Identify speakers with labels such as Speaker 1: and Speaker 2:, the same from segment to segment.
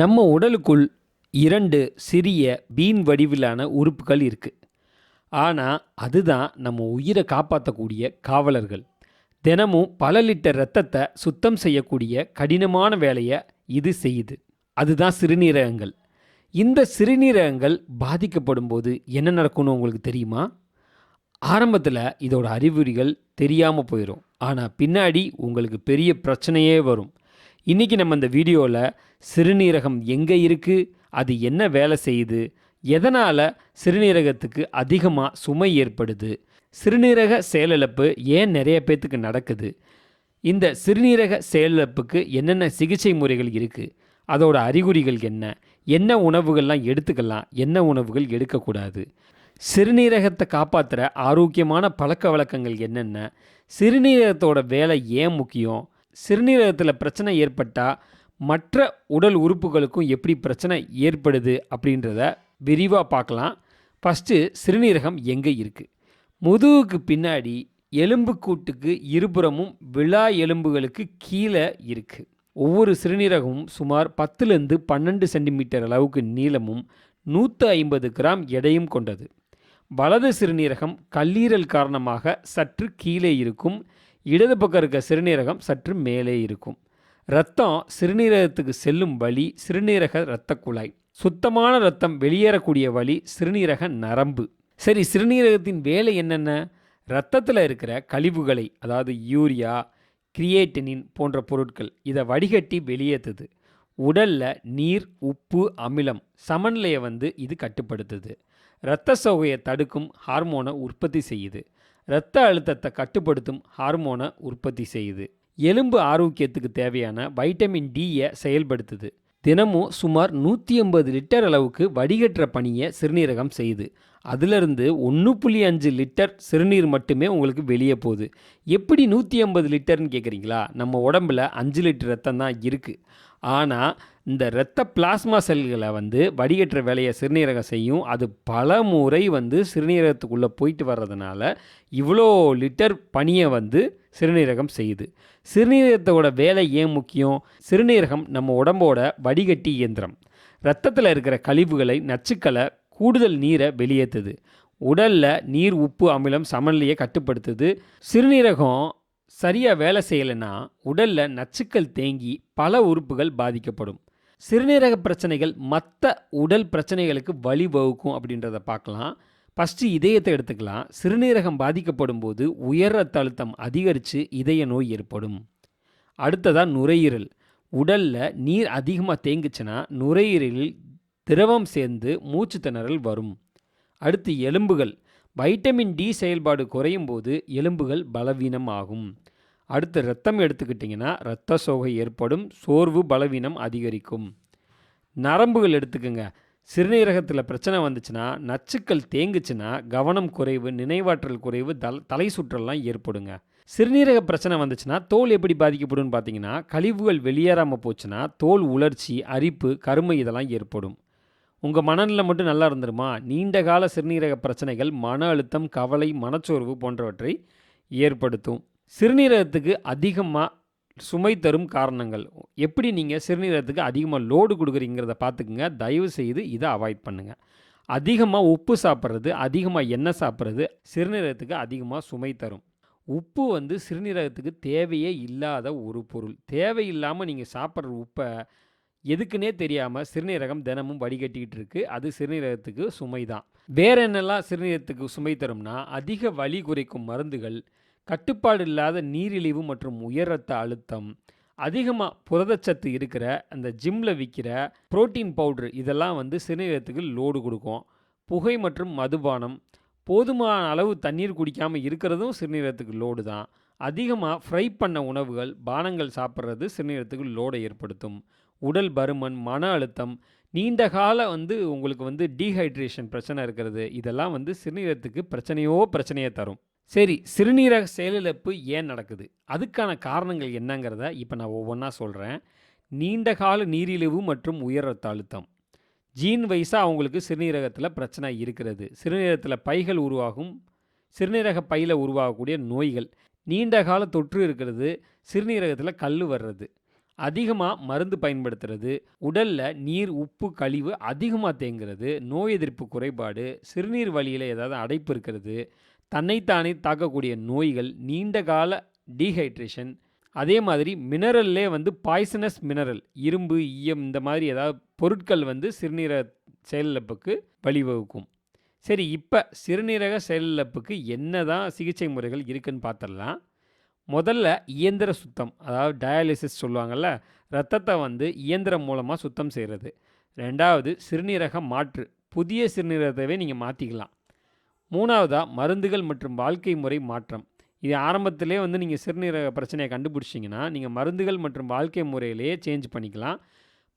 Speaker 1: நம்ம உடலுக்குள் இரண்டு சிறிய பீன் வடிவிலான உறுப்புகள் இருக்குது ஆனால் அதுதான் நம்ம உயிரை காப்பாற்றக்கூடிய காவலர்கள். தினமும் பல லிட்டர் ரத்தத்தை சுத்தம் செய்யக்கூடிய கடினமான வேலையை இது செய்யுது. அதுதான் சிறுநீரகங்கள். இந்த சிறுநீரகங்கள் பாதிக்கப்படும் போது என்ன நடக்கும்னு உங்களுக்கு தெரியுமா? ஆரம்பத்தில் இதோட அறிகுறிகள் தெரியாமல் போயிடும் ஆனால் பின்னாடி உங்களுக்கு பெரிய பிரச்சனையே வரும். இன்றைக்கி நம்ம இந்த வீடியோவில் சிறுநீரகம் எங்கே இருக்குது அது என்ன வேலை செய்யுது எதனால் சிறுநீரகத்துக்கு அதிகமாக சுமை ஏற்படுது சிறுநீரக செயலிழப்பு ஏன் நிறைய பேர்த்துக்கு நடக்குது இந்த சிறுநீரக செயலிழப்புக்கு என்னென்ன சிகிச்சை முறைகள் இருக்குது அதோட அறிகுறிகள் என்ன என்ன உணவுகள்லாம் எடுத்துக்கலாம் என்ன உணவுகள் எடுக்கக்கூடாது சிறுநீரகத்தை காப்பாற்றுற ஆரோக்கியமான பழக்க வழக்கங்கள் என்னென்ன சிறுநீரகத்தோட வேலை ஏன் முக்கியம் சிறுநீரகத்தில் பிரச்சனை ஏற்பட்டால் மற்ற உடல் உறுப்புகளுக்கும் எப்படி பிரச்சனை ஏற்படுது அப்படின்றத விரிவாக பார்க்கலாம். ஃபஸ்ட்டு சிறுநீரகம் எங்கே இருக்குது முதுகுக்கு பின்னாடி எலும்புக்கூட்டுக்கு இருபுறமும் விழா எலும்புகளுக்கு கீழே இருக்குது ஒவ்வொரு சிறுநீரகமும் சுமார் பத்துலேருந்து பன்னெண்டு சென்டிமீட்டர் அளவுக்கு நீளமும் நூற்று ஐம்பது கிராம் எடையும் கொண்டது. வலது சிறுநீரகம் கல்லீரல் காரணமாக சற்று கீழே இருக்கும். இடது பக்கம் இருக்க சிறுநீரகம் சற்று மேலே இருக்கும். இரத்தம் சிறுநீரகத்துக்கு செல்லும் வழி சிறுநீரக இரத்த குழாய் சுத்தமான இரத்தம் வெளியேறக்கூடிய வழி சிறுநீரக நரம்பு. சரி சிறுநீரகத்தின் வேலை என்னென்ன? இரத்தத்தில் இருக்கிற கழிவுகளை அதாவது யூரியா கிரியேட்டினின் போன்ற பொருட்கள் இதை வடிகட்டி வெளியேற்றுது உடலில் நீர் உப்பு அமிலம் சமநிலையை வந்து இது கட்டுப்படுத்துது. இரத்த சோகையை தடுக்கும் ஹார்மோனை உற்பத்தி செய்யுது. இரத்த அழுத்தத்தை கட்டுப்படுத்தும் ஹார்மோனை உற்பத்தி செய்யுது. எலும்பு ஆரோக்கியத்துக்கு தேவையான வைட்டமின் டியை செயல்படுத்துது. தினமும் சுமார் நூற்றி ஐம்பது லிட்டர் அளவுக்கு வடிகட்டுற பணியை சிறுநீரகம் செய்யுது. அதிலிருந்து ஒன்று புள்ளி அஞ்சு லிட்டர் சிறுநீர் மட்டுமே உங்களுக்கு வெளியே போகுது. எப்படி நூற்றி ஐம்பது லிட்டர்னு கேட்குறீங்களா நம்ம உடம்புல அஞ்சு லிட்டர் ரத்தம் தான் இருக்குது ஆனால் இந்த இரத்த பிளாஸ்மா செல்களை வந்து வடிகட்டுற வேலையை சிறுநீரகம் செய்யும் அது பல முறை வந்து சிறுநீரகத்துக்குள்ளே போயிட்டு வர்றதுனால இவ்வளோ லிட்டர் பணியை வந்து சிறுநீரகம் செய்யுது. சிறுநீரகத்தோட வேலை ஏன் முக்கியம்? சிறுநீரகம் நம்ம உடம்போட வடிகட்டி இயந்திரம். ரத்தத்தில் இருக்கிற கழிவுகளை நச்சுக்களை கூடுதல் நீரை வெளியேற்றுது உடலில் நீர் உப்பு அமிலம் சமநிலையை கட்டுப்படுத்துது. சிறுநீரகம் சரியாக வேலை செய்யலைன்னா உடலில் நச்சுக்கள் தேங்கி பல உறுப்புகள் பாதிக்கப்படும். சிறுநீரக பிரச்சனைகள் மற்ற உடல் பிரச்சனைகளுக்கு வழிவகுக்கும் அப்படின்றத பார்க்கலாம். ஃபஸ்ட்டு இதயத்தை எடுத்துக்கலாம். சிறுநீரகம் பாதிக்கப்படும் போது உயர் ரத்த அழுத்தம் அதிகரித்து இதய நோய் ஏற்படும். அடுத்ததாக நுரையீரல். உடலில் நீர் அதிகமாக தேங்குச்சுன்னா நுரையீரலில் திரவம் சேர்ந்து மூச்சு திணறல் வரும். அடுத்து எலும்புகள். வைட்டமின் டி செயல்பாடு குறையும் போது எலும்புகள் பலவீனம் ஆகும் அடுத்து ரத்தம் எடுத்துக்கிட்டிங்கன்னா இரத்த சோகை ஏற்படும் சோர்வு பலவீனம் அதிகரிக்கும். நரம்புகள் எடுத்துக்கோங்க. சிறுநீரகத்தில் பிரச்சனை வந்துச்சுன்னா நச்சுக்கள் தேங்குச்சுன்னா கவனம் குறைவு நினைவாற்றல் குறைவு தல் தலை சுற்றல்லாம் ஏற்படுங்க. சிறுநீரக பிரச்சனை வந்துச்சுன்னா தோல் எப்படி பாதிக்கப்படும் பார்த்தீங்கன்னா கழிவுகள் வெளியேறாமல் போச்சுன்னா தோல் உலர்ச்சி அரிப்பு கருமை இதெல்லாம் ஏற்படும். உங்கள் மனநிலை மட்டும் நல்லா இருந்துருமா? நீண்ட கால சிறுநீரக பிரச்சனைகள் மன அழுத்தம் கவலை மனச்சோர்வு போன்றவற்றை ஏற்படுத்தும். சிறுநீரகத்துக்கு அதிகமாக சுமை தரும் காரணங்கள். எப்படி நீங்கள் சிறுநீரகத்துக்கு அதிகமாக லோடு கொடுக்குறீங்கிறத பார்த்துக்குங்க. தயவு செய்து இதை அவாய்ட் பண்ணுங்கள் அதிகமாக உப்பு சாப்பிட்றது அதிகமாக எண்ணெய் சாப்பிட்றது சிறுநீரகத்துக்கு அதிகமாக சுமை தரும். உப்பு வந்து சிறுநீரகத்துக்கு தேவையே இல்லாத ஒரு பொருள். தேவையில்லாமல் நீங்கள் சாப்பிட்ற உப்பை எதுக்குன்னே தெரியாமல் சிறுநீரகம் தினமும் வடிகட்டிக்கிட்டு இருக்குது அது சிறுநீரகத்துக்கு சுமை தான் வேற என்னெல்லாம் சிறுநீரகத்துக்கு சுமை தரும்னா அதிக வலி குறைக்கும் மருந்துகள் கட்டுப்பாடு இல்லாத நீரிழிவு மற்றும் உயர் ரத்த அழுத்தம் அதிகமாக புரதச்சத்து இருக்கிற அந்த ஜிம்மில் விற்கிற புரோட்டீன் பவுட்ரு இதெல்லாம் வந்து சிறுநீரகத்துக்கு லோடு கொடுக்கும். புகை மற்றும் மதுபானம் போதுமான அளவு தண்ணீர் குடிக்காமல் இருக்கிறதும் சிறுநீரகத்துக்கு லோடு தான். அதிகமாக ஃப்ரை பண்ண உணவுகள் பானங்கள் சாப்பிட்றது சிறுநீரகத்துக்கு லோடை ஏற்படுத்தும். உடல் பருமன் மன அழுத்தம் நீண்ட கால வந்து உங்களுக்கு வந்து டீஹைட்ரேஷன் பிரச்சனை இருக்கிறது. இதெல்லாம் வந்து சிறுநீரகத்துக்கு பிரச்சனையோ பிரச்சனையே தரும். சரி சிறுநீரக செயலிழப்பு ஏன் நடக்குது? அதுக்கான காரணங்கள் என்னங்கிறத இப்போ நான் ஒவ்வொன்றா சொல்கிறேன் நீண்ட கால நீரிழிவு மற்றும் உயர் ரத்த அழுத்தம். ஜீன் வைஸாக அவங்களுக்கு சிறுநீரகத்தில் பிரச்சனை இருக்கிறது. சிறுநீரகத்தில் பைகள் உருவாகும். சிறுநீரக பையில் உருவாகக்கூடிய நோய்கள். நீண்ட கால தொற்று இருக்கிறது. சிறுநீரகத்தில் கல் வர்றது. அதிகமாக மருந்து பயன்படுத்துறது. உடலில் நீர் உப்பு கழிவு அதிகமாக தேங்குறது. நோய் எதிர்ப்பு குறைபாடு. சிறுநீர் வழியில் ஏதாவது அடைப்பு இருக்கிறது. தன்னைத்தானே தாக்கக்கூடிய நோய்கள் நீண்ட கால டீஹைட்ரேஷன் அதே மாதிரி மினரல்லே வந்து பாய்சனஸ் மினரல் இரும்பு ஈயம் இந்த மாதிரி ஏதாவது பொருட்கள் வந்து சிறுநீரக செயலிழப்புக்கு வழிவகுக்கும். சரி இப்போ சிறுநீரக செயலிழப்புக்கு என்ன தான் சிகிச்சை முறைகள் இருக்குன்னு பார்த்துடலாம் முதல்ல இயந்திர சுத்தம் அதாவது டயாலிசிஸ் சொல்லுவாங்கள்ல ரத்தத்தை வந்து இயந்திரம் மூலமாக சுத்தம் செய்கிறது ரெண்டாவது சிறுநீரக மாற்று புதிய சிறுநீரகத்தவே நீங்கள் மாற்றிக்கலாம் மூணாவதாக மருந்துகள் மற்றும் வாழ்க்கை முறை மாற்றம். இது ஆரம்பத்திலே வந்து நீங்கள் சிறுநீரக பிரச்சனையை கண்டுபிடிச்சிங்கன்னா நீங்கள் மருந்துகள் மற்றும் வாழ்க்கை முறையிலேயே சேஞ்ச் பண்ணிக்கலாம்.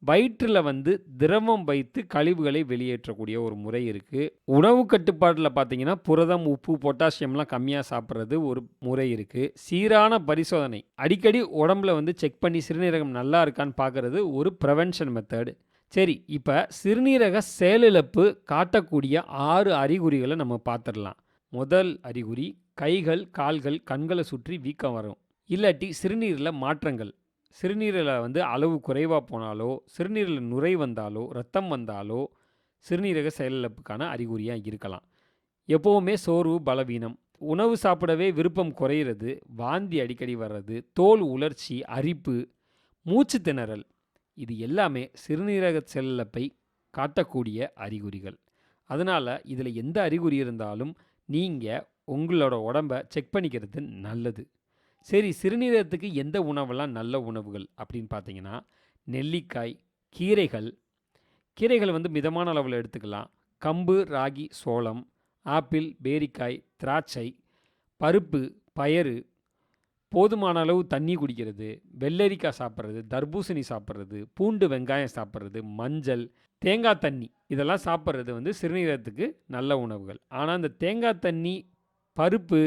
Speaker 1: வயிற்றில் வந்து திரவம் வைத்து கழிவுகளை வெளியேற்றக்கூடிய ஒரு முறை இருக்குது உணவு கட்டுப்பாட்டில் பார்த்தீங்கன்னா புரதம் உப்பு பொட்டாசியம்லாம் கம்மியாக சாப்பிட்றது ஒரு முறை இருக்குது சீரான பரிசோதனை. அடிக்கடி உடம்புல வந்து செக் பண்ணி சிறுநீரகம் நல்லா இருக்கான்னு பார்க்குறது ஒரு ப்ரிவென்ஷன் மெத்தடு சரி இப்போ சிறுநீரக செயலிழப்பு காட்டக்கூடிய ஆறு அறிகுறிகளை நம்ம பார்த்துடலாம் முதல் அறிகுறி கைகள் கால்கள் கண்களை சுற்றி வீக்கம் வரும். இல்லாட்டி சிறுநீரில் மாற்றங்கள். சிறுநீரில் வந்து அளவு குறைவாக போனாலோ சிறுநீரில் நுரை வந்தாலோ ரத்தம் வந்தாலோ சிறுநீரக செயலிழப்புக்கான அறிகுறியாக இருக்கலாம். எப்போவுமே சோர்வு பலவீனம் உணவு சாப்பிடவே விருப்பம் குறையிறது வாந்தி அடிக்கடி வர்றது தோல் உலர்ச்சி அரிப்பு மூச்சு திணறல் இது எல்லாமே சிறுநீரக செல்லப்பை காட்டக்கூடிய அறிகுறிகள். அதனால் இதில் எந்த அறிகுறி இருந்தாலும் நீங்கள் உங்களோட உடம்பை செக் பண்ணிக்கிறது நல்லது. சரி சிறுநீரகத்துக்கு எந்த உணவெல்லாம் நல்ல உணவுகள் அப்படின்னு பார்த்தீங்கன்னா நெல்லிக்காய் கீரைகள். கீரைகள் வந்து மிதமான அளவில் எடுத்துக்கலாம். கம்பு ராகி சோளம் ஆப்பிள் பேரிக்காய் திராட்சை பருப்பு பயறு போதுமான அளவு தண்ணி குடிக்கிறது வெள்ளரிக்காய் சாப்பிட்றது தர்பூசணி சாப்பிட்றது பூண்டு வெங்காயம் சாப்பிட்றது மஞ்சள் தேங்காய் தண்ணி இதெல்லாம் சாப்பிட்றது வந்து சிறுநீரகத்துக்கு நல்ல உணவுகள். ஆனால் அந்த தேங்காய் தண்ணி பருப்பு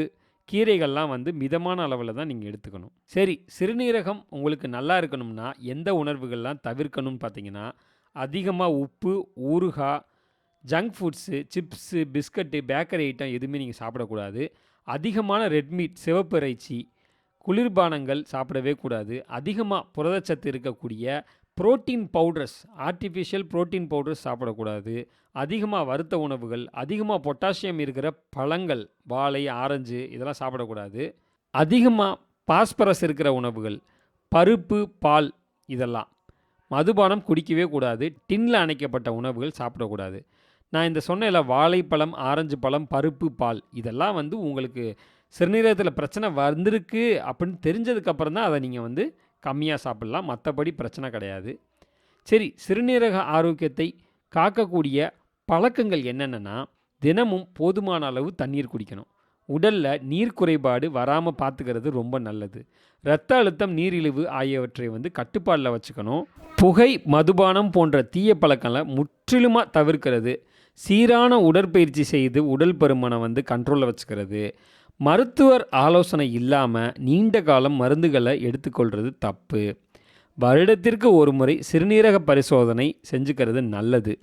Speaker 1: கீரைகள்லாம் வந்து மிதமான அளவில் தான் நீங்கள் எடுத்துக்கணும். சரி சிறுநீரகம் உங்களுக்கு நல்லா இருக்கணும்னா எந்த உணர்வுகள்லாம் தவிர்க்கணும்னு பார்த்தீங்கன்னா அதிகமாக உப்பு ஊறுகாய் junk foods chips biscuit bakery item எதுவுமே நீங்கள் சாப்பிடக்கூடாது. அதிகமான ரெட் மீட் சிவப்பு இறைச்சி குளிர்பானங்கள் சாப்பிடவே கூடாது. அதிகமாக புரதச்சத்து இருக்கக்கூடிய protein powders artificial protein powders சாப்பிடக்கூடாது. அதிகமாக வறுத்த உணவுகள் அதிகமாக பொட்டாசியம் இருக்கிற பழங்கள் வாழை ஆரஞ்சு இதெல்லாம் சாப்பிடக்கூடாது. அதிகமாக பாஸ்பரஸ் இருக்கிற உணவுகள் பருப்பு பால் இதெல்லாம். மதுபானம் குடிக்கவே கூடாது. டின்னில் அணைக்கப்பட்ட உணவுகள் சாப்பிடக்கூடாது. நான் இந்த சொன்னேன்ல வாழைப்பழம் ஆரஞ்சு பழம் பருப்பு பால் இதெல்லாம் வந்து உங்களுக்கு சிறுநீரகத்தில் பிரச்சனை வந்திருக்கு அப்படின்னு தெரிஞ்சதுக்கப்புறம் தான் அதை நீங்கள் வந்து கம்மியாக சாப்பிட்லாம். மற்றபடி பிரச்சனை கிடையாது. சரி சிறுநீரக ஆரோக்கியத்தை காக்கக்கூடிய பழக்கங்கள் என்னென்னா தினமும் போதுமான அளவு தண்ணீர் குடிக்கணும். உடலில் நீர் குறைபாடு வராமல் பார்த்துக்கிறது ரொம்ப நல்லது. இரத்த அழுத்தம் நீரிழிவு ஆகியவற்றை வந்து கட்டுப்பாடில் வச்சுக்கணும். புகை மதுபானம் போன்ற தீய பழக்கங்களை முற்றிலுமாக தவிர்க்கிறது. சீரான உடற்பயிற்சி செய்து உடல் பருமனை வந்து கண்ட்ரோலில் வச்சுக்கிறது. மருத்துவர் ஆலோசனை இல்லாமல் நீண்ட காலம் மருந்துகளை எடுத்துக்கொள்கிறது தப்பு. வருடத்திற்கு ஒரு முறை சிறுநீரக பரிசோதனை செஞ்சுக்கிறது நல்லது.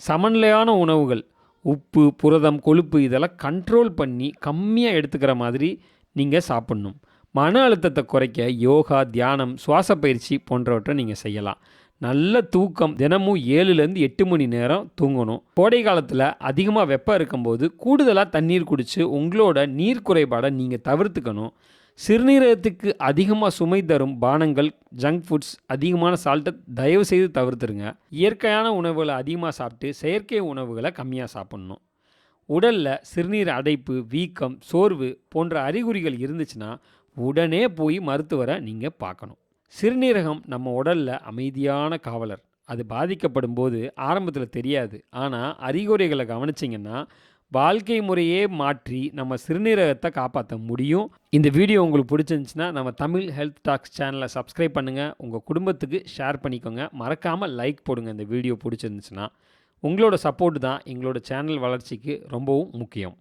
Speaker 1: சமநிலையான உணவுகள் உப்பு புரதம் கொழுப்பு இதெல்லாம் கண்ட்ரோல் பண்ணி கம்மியாக எடுத்துக்கிற மாதிரி நீங்கள் சாப்பிட்ணும். மன அழுத்தத்தை குறைக்க யோகா தியானம் சுவாச பயிற்சி போன்றவற்றை நீங்கள் செய்யலாம். நல்ல தூக்கம். தினமும் ஏழுலேருந்து எட்டு மணி நேரம் தூங்கணும். கோடை காலத்தில் அதிகமாக வெப்பம் இருக்கும்போது கூடுதலாக தண்ணீர் குடித்து உங்களோட நீர் குறைபாடை நீங்கள் தவிர்த்துக்கணும். சிறுநீரகத்துக்கு அதிகமாக சுமை தரும் பானங்கள் ஜங்க் ஃபுட்ஸ் அதிகமான சால்ட்டை தயவு செய்து தவிர்த்துருங்க. இயற்கையான உணவுகளை அதிகமாக சாப்பிட்டு செயற்கை உணவுகளை கம்மியாக சாப்பிட்ணும். உடலில் சிறுநீர் அடைப்பு வீக்கம் சோர்வு போன்ற அறிகுறிகள் இருந்துச்சுன்னா உடனே போய் மருத்துவரை நீங்கள் பார்க்கணும். சிறுநீரகம் நம்ம உடலில் அமைதியான காவலர். அது பாதிக்கப்படும் போது ஆரம்பத்தில் தெரியாது. ஆனால் அறிகுறிகளை கவனிச்சிங்கன்னா வாழ்க்கை முறையே மாற்றி நம்ம சிறுநீரகத்தை காப்பாற்ற முடியும். இந்த வீடியோ உங்களுக்கு பிடிச்சிருந்துச்சுன்னா நம்ம தமிழ் ஹெல்த் டாக்ஸ் சேனலை சப்ஸ்கிரைப் பண்ணுங்கள் உங்கள் குடும்பத்துக்கு ஷேர் பண்ணிக்கோங்க. மறக்காமல் லைக் போடுங்க இந்த வீடியோ பிடிச்சிருந்துச்சுன்னா. உங்களோட சப்போர்ட் தான் எங்களோட சேனல் வளர்ச்சிக்கு ரொம்பவும் முக்கியம்.